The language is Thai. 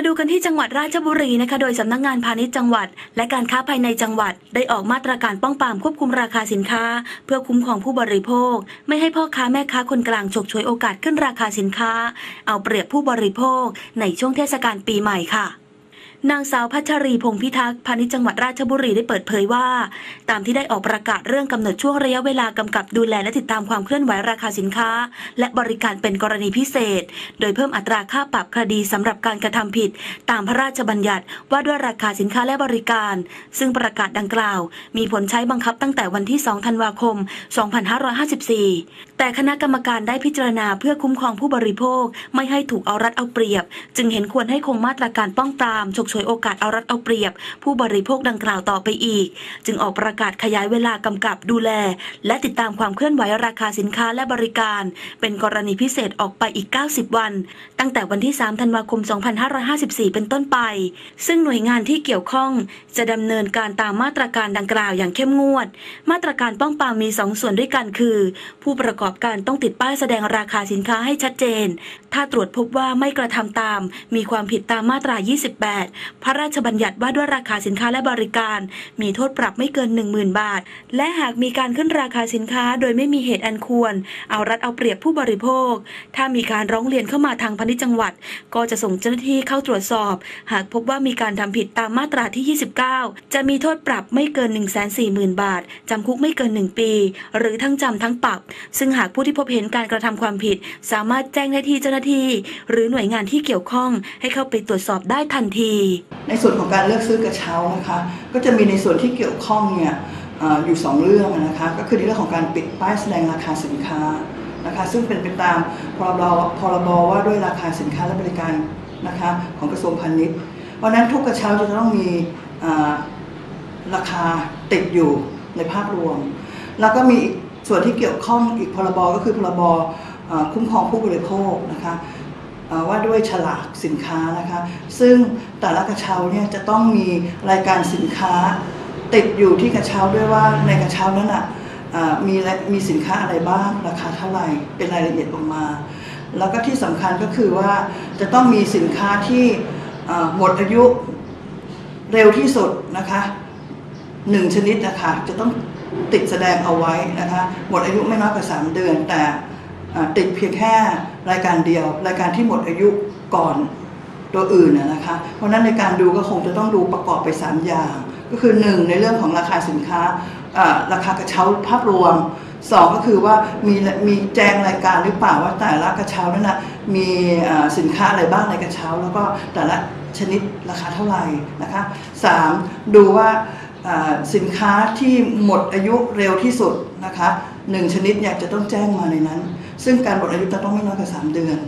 มาดูกันที่จังหวัดราชบุรีนะคะ โดยสำนักงานพาณิชย์จังหวัด และการค้าภายในจังหวัด ได้ออกมาตรการป้องปรามควบคุมราคาสินค้า เพื่อคุ้มครองผู้บริโภค ไม่ให้พ่อค้าแม่ค้าคนกลางฉกฉวยโอกาสขึ้นราคาสินค้า เอาเปรียบผู้บริโภคในช่วงเทศกาลปีใหม่ค่ะ นางสาวพัชรีพงพิทักษ์พาณิชย์จังหวัดราชบุรีได้เปิดเผยว่า ตามที่ได้ออกประกาศเรื่องกำหนดช่วงระยะเวลากำกับดูแลและติดตามความเคลื่อนไหวราคาสินค้า และบริการเป็นกรณีพิเศษ โดยเพิ่มอัตราค่าปรับคดีสำหรับการกระทำผิด ตามพระราชบัญญัติว่าด้วยราคาสินค้าและบริการ ซึ่งประกาศดังกล่าว มีผลใช้บังคับตั้งแต่วันที่ 2 ธันวาคม 2554 แต่คณะกรรมการได้พิจารณาเพื่อคุ้มครองผู้บริโภค ไม่ให้ถูกเอารัดเอาเปรียบ จึงเห็นควรให้คงมาตรการป้องปรามฉกฉวยโอกาสเอารัดเอาเปรียบ ผู้บริโภคดังกล่าวต่อไปอีก จึงออกประกาศขยายเวลากำกับดูแล และติดตามความเคลื่อนไหวราคาสินค้าและบริการ เป็นกรณีพิเศษออกไปอีก 90 วัน ตั้งแต่วันที่ 3 ธันวาคม 2554 เป็นต้นไป ซึ่งหน่วยงานที่เกี่ยวข้อง จะดำเนินการตามมาตรการดังกล่าวอย่างเข้มงวด มาตรการป้องปรามมี 2 ส่วนด้วยกันคือ ผู้ประกอบการต้องติดป้ายแสดงราคาสินค้าให้ชัดเจน ถ้าตรวจพบว่าไม่กระทำตาม มีความผิดตามมาตรา 28พระราชบัญญัติว่าด้วยราคาสินค้าและบริการ มีโทษปรับไม่เกิน 10,000 บาท และหากมีการขึ้นราคาสินค้าโดยไม่มีเหตุอันควร เอารัดเอาเปรียบผู้บริโภค ถ้ามีการร้องเรียนเข้ามาทางพาณิชย์จังหวัด ก็จะส่งเจ้าหน้าที่เข้าตรวจสอบ หากพบว่ามีการทำผิดตามมาตราที่ 29 จะมีโทษปรับไม่เกิน 140,000 บาทจำคุกไม่เกิน 1 ปี หรือทั้งจำทั้งปรับ ซึ่งหากผู้ที่พบเห็นการกระทำความผิด สามารถแจ้งได้ที่เจ้าหน้าที่ หรือหน่วยงานที่เกี่ยวข้องให้เข้าไปตรวจสอบได้ทันทีในส่วนของการเลือกซื้อกระเช้านะคะก็จะมีในส่วนที่เกี่ยวข้องเนี่ยออยู่ 2 เรื่องนะคะก็คือในเรื่องของการปิดป้ายแสดงราคาสินค้านะคะซึ่งเป็นไปตามพรบพรบว่าด้วยราคาสินค้าและบริการนะคะของกระทรวงพาณิชย์ เพราะนั้นทุกกระเช้าจะต้องมีราคาติดอยู่ในภาพรวม แล้วก็มีส่วนที่เกี่ยวข้องอีกพรบก็คือพรบคุ้มครองผู้บริโภคนะคะ ว่าด้วยฉลากสินค้านะคะ ซึ่งแต่ละกระเช้าเนี่ยจะต้องมีรายการสินค้า ติดอยู่ที่กระเช้าด้วยว่าในกระเช้านั้นอะมีและมีสินค้าอะไรบ้างราคาเท่าไหร่เป็นรายละเอียดออกมา แล้วก็ที่สำคัญก็คือว่าจะต้องมีสินค้าที่หมดอายุเร็วที่สุดนะคะหนึ่งชนิดนะคะจะต้องติดแสดงเอาไว้นะคะหมดอายุไม่น้อยกว่า 3 เดือนแต่ ติดเพียงแค่รายการเดียว รายการที่หมดอายุก่อนตัวอื่นนะคะ เพราะฉะนั้นในการดูก็คงจะต้องดูประกอบไป 3 อย่าง ก็คือ 1 ในเรื่องของราคาสินค้าราคากระเช้าภาพรวม 2 ก็คือว่ามีมีแจงรายการหรือเปล่าว่าแต่ละกระเช้านั้นนะมีสินค้าอะไรบ้างในกระเช้า แล้วก็แต่ละชนิดราคาเท่าไหร่นะคะ 3. ดูว่าสินค้าที่หมดอายุเร็วที่สุดนะคะ หนึ่งชนิดเนี่ยจะต้องแจ้งมาในนั้น ซึ่งการหมดอายุจะต้องไม่น้อยกว่า3เดือน